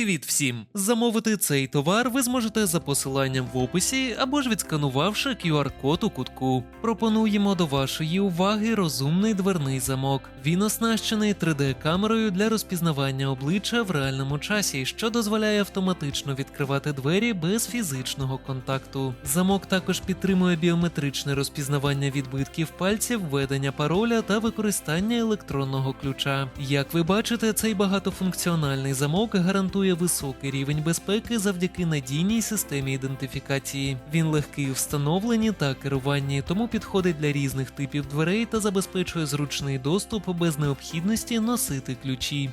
Привіт всім! Замовити цей товар ви зможете за посиланням в описі або ж відсканувавши QR-код у кутку. Пропонуємо до вашої уваги розумний дверний замок. Він оснащений 3D-камерою для розпізнавання обличчя в реальному часі, що дозволяє автоматично відкривати двері без фізичного контакту. Замок також підтримує біометричне розпізнавання відбитків пальців, введення пароля та використання електронного ключа. Як ви бачите, цей багатофункціональний замок гарантує високий рівень безпеки завдяки надійній системі ідентифікації. Він легкий у встановленні та керуванні, тому підходить для різних типів дверей та забезпечує зручний доступ без необхідності носити ключі.